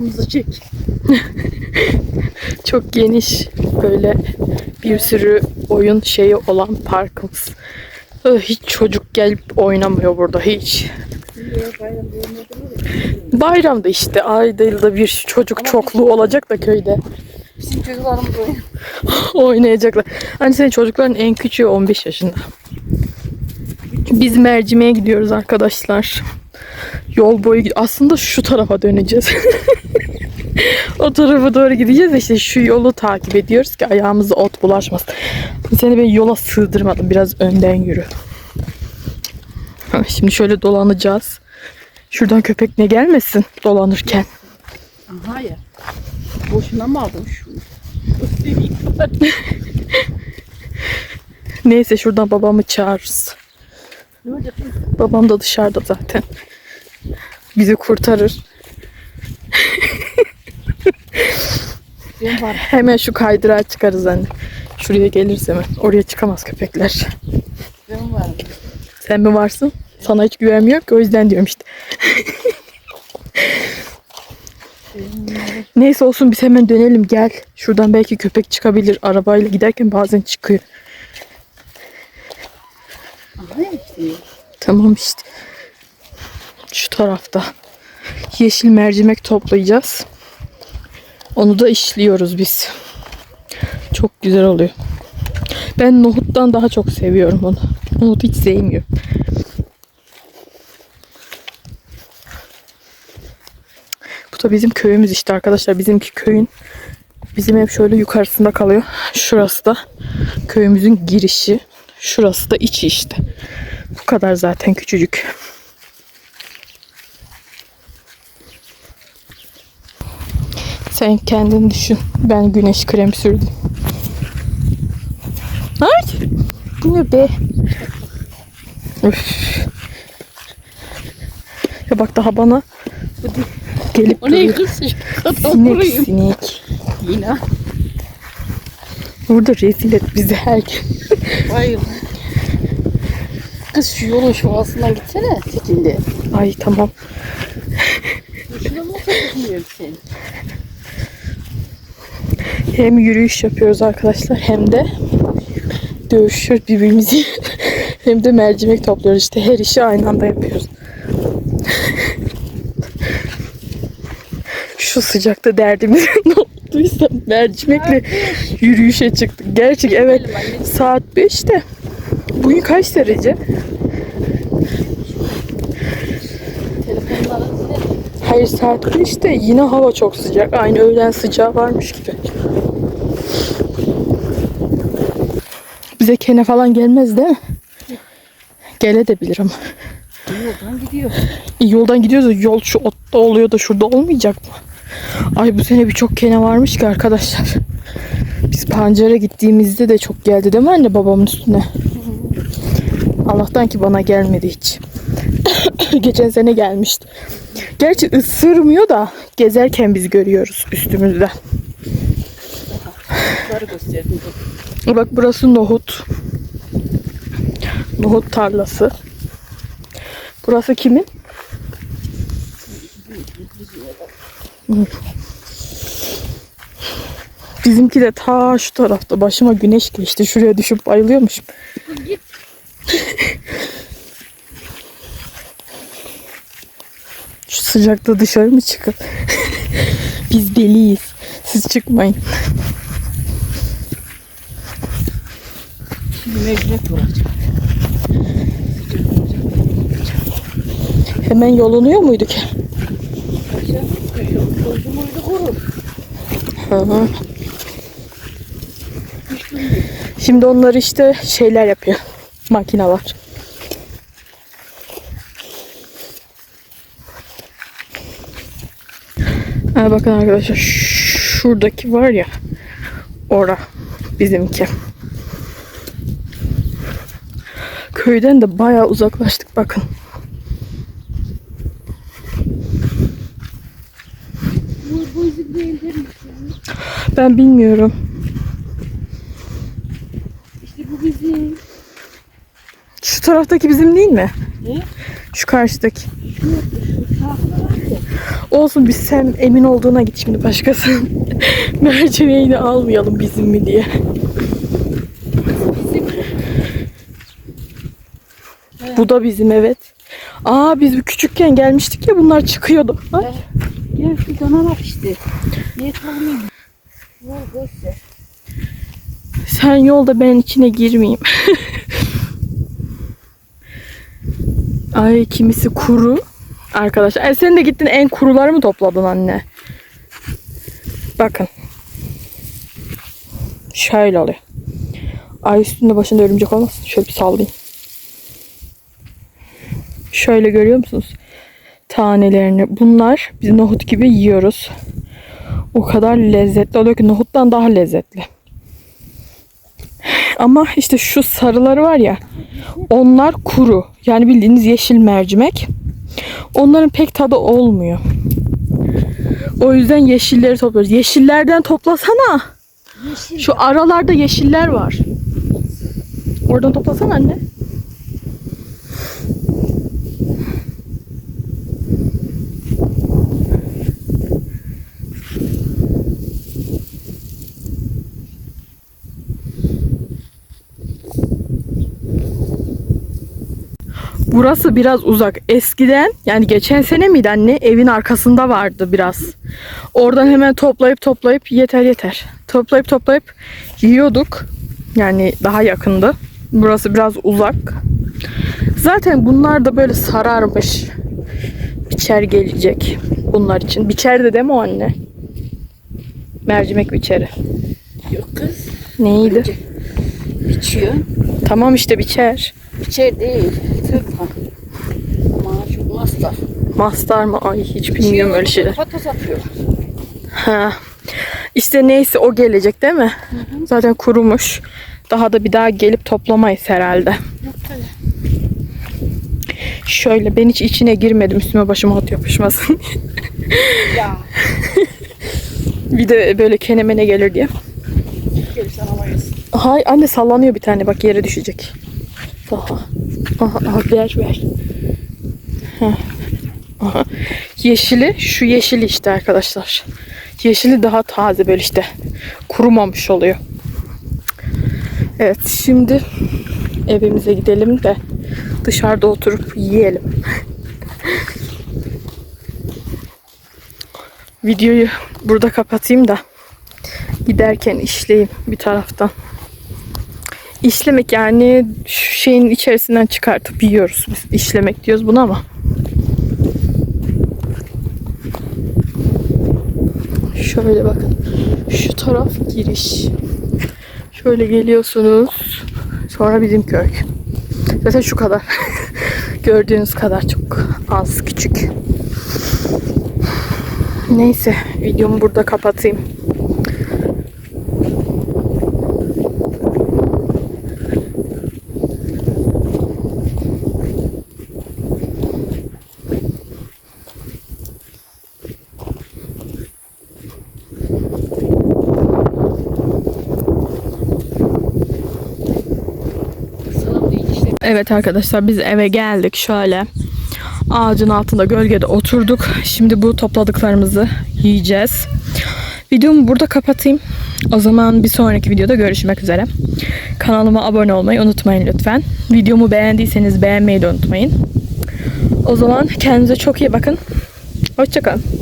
Parkımızı çek. Çok geniş böyle bir sürü oyun şeyi olan parkımız. Hiç çocuk gelip oynamıyor burada hiç. Bayramda işte ayda yılda bir çocuk çokluğu olacak da köyde Bizim çocuklarımız oynuyor. oynayacaklar. Hani senin çocukların en küçüğü 15 yaşında. Biz mercimeğe gidiyoruz arkadaşlar. Yol boyu aslında şu tarafa döneceğiz. o tarafa doğru gideceğiz de işte şu yolu takip ediyoruz ki ayağımıza ot bulaşmasın. Seni ben yola sığdırmadım. Biraz önden yürü. Şimdi şöyle dolanacağız. Şuradan köpek ne gelmesin dolanırken. Ya. Boşuna mı aldın şunu? Neyse şuradan babamı çağırırız. Babam da dışarıda zaten. Bizi kurtarır. Ben var. Hemen şu kaydırağa çıkarız anne. Şuraya gelirse hemen. Oraya çıkamaz köpekler. Ben varım. Sen mi varsın? Sana hiç güvenmiyorum ki o yüzden diyorum işte. Neyse olsun biz hemen dönelim gel. Şuradan belki köpek çıkabilir. Arabayla giderken bazen çıkıyor. İşte. Tamam işte. Şu tarafta. Yeşil mercimek toplayacağız. Onu da işliyoruz biz. Çok güzel oluyor. Ben nohuttan daha çok seviyorum onu. Nohut hiç sevmiyorum. Bu da bizim köyümüz işte arkadaşlar. Bizimki köyün bizim ev şöyle yukarısında kalıyor. Şurası da köyümüzün girişi. Şurası da içi işte. Bu kadar zaten küçücük. Sen kendin düşün. Ben güneş kremi sürdüm. Ay! Bu ne be? Üf. Ya bak daha bana gelip O ne duruyor. kız? Sinek vurayım. sinek. Yine. Burada rezil et bizi herkes. Hayır. Kız şu yolun şu ağasından gitsene tekinde. Ay tamam. Hem yürüyüş yapıyoruz arkadaşlar hem de dövüşüyoruz birbirimizi. hem de mercimek topluyoruz. İşte her işi aynı anda yapıyoruz. Şu sıcakta derdimiz ne olduysa mercimekle yürüyüşe çıktık. Gerçek evet saat 5'te. Bugün kaç derece? Hayır saat 5'te yine hava çok sıcak. Aynı öğlen sıcağı varmış gibi. Bize kene falan gelmez değil mi? Gelebilir ama. yoldan gidiyor. E, yoldan gidiyoruz da yol şu otta oluyor da şurada olmayacak mı? Ay bu sene birçok kene varmış ki arkadaşlar. Biz pancara gittiğimizde de çok geldi değil mi anne babamın üstüne? Allah'tan ki bana gelmedi hiç. Geçen sene gelmişti. Gerçi ısırmıyor da gezerken biz görüyoruz üstümüzde. Bunları gösterdim. Bak burası nohut. Nohut tarlası. Burası kimin? Bizimki de ta şu tarafta. Başıma güneş geçti. Şuraya düşüp bayılıyormuşum. Git. Sıcakta dışarı mı çıkıp? Biz deliyiz. Siz çıkmayın. Şimdi mecburet olacak. Hemen yolunuyor muyduk? Çocuğum uydu kurur. Hı hı. Şimdi onları işte şeyler yapıyor. Makineler. Ha, bakın arkadaşlar şuradaki var ya ora bizimki. Köyden de bayağı uzaklaştık bakın. Ben bilmiyorum. İşte bu bizim. Şu taraftaki bizim değil mi? Ne? Şu karşıdaki. Olsun biz sen emin olduğuna git şimdi başkası. Mercimeğini almayalım bizim mi diye. Bu da bizim evet. Aa biz bir küçükken gelmiştik ya bunlar çıkıyordu. Ay, Gel şu dana bak işte. Niye ver. Sen yolda ben içine girmeyeyim. Ay kimisi kuru. Arkadaşlar. Ay, sen de gittin en kuruları mı topladın anne? Bakın. Şöyle oluyor. Ay üstünde başında örümcek olmasın. Şöyle bir sallayayım. Şöyle görüyor musunuz? Tanelerini. Bunlar biz nohut gibi yiyoruz. O kadar lezzetli oluyor ki nohuttan daha lezzetli. Ama işte şu sarıları var ya onlar kuru. Yani bildiğiniz yeşil mercimek. Onların pek tadı olmuyor. O yüzden yeşilleri topluyoruz. Yeşillerden toplasana. Yeşil. Şu aralarda yeşiller var. Oradan toplasana anne. Burası biraz uzak. Eskiden yani geçen sene miydi anne? Evin arkasında vardı biraz. Oradan hemen toplayıp toplayıp yeter yeter. Toplayıp toplayıp yiyorduk. Yani daha yakındı. Burası biraz uzak. Zaten bunlar da böyle sararmış. Biçer gelecek bunlar için. Biçer de değil mi o anne? Mercimek biçeri. Yok kız. Neydi? Biçiyor. Tamam işte biçer. Biçer değil. Tırpa. Ama şu mastar. Mastar mı? Ay hiç bilmiyorum öyle şeyler. Patates atıyor. Ha. İşte neyse o gelecek değil mi? Zaten kurumuş. Daha da bir daha gelip toplamayız herhalde. Yok tabii. Şöyle ben hiç içine girmedim üstüme başıma ot yapışmasın. Ya. bir de böyle kenemene gelir diye. Gelirsen alamayız. Hay anne sallanıyor bir tane bak yere düşecek. Aha. Aha, aha ver ver. Heh. Aha. Yeşili şu yeşili işte arkadaşlar. Yeşili daha taze böyle işte kurumamış oluyor. Evet şimdi evimize gidelim de dışarıda oturup yiyelim. Videoyu burada kapatayım da giderken işleyeyim bir taraftan. İşlemek yani şu şeyin içerisinden çıkartıp yiyoruz biz. İşlemek diyoruz buna ama. Şöyle bakın. Şu taraf giriş. Şöyle geliyorsunuz. Sonra bizim köy. Zaten şu kadar. Gördüğünüz kadar çok az küçük. Neyse videomu burada kapatayım. Evet arkadaşlar biz eve geldik şöyle. Ağacın altında gölgede oturduk. Şimdi bu topladıklarımızı yiyeceğiz. Videomu burada kapatayım. O zaman bir sonraki videoda görüşmek üzere. Kanalıma abone olmayı unutmayın lütfen. Videomu beğendiyseniz beğenmeyi de unutmayın. O zaman kendinize çok iyi bakın. Hoşçakalın.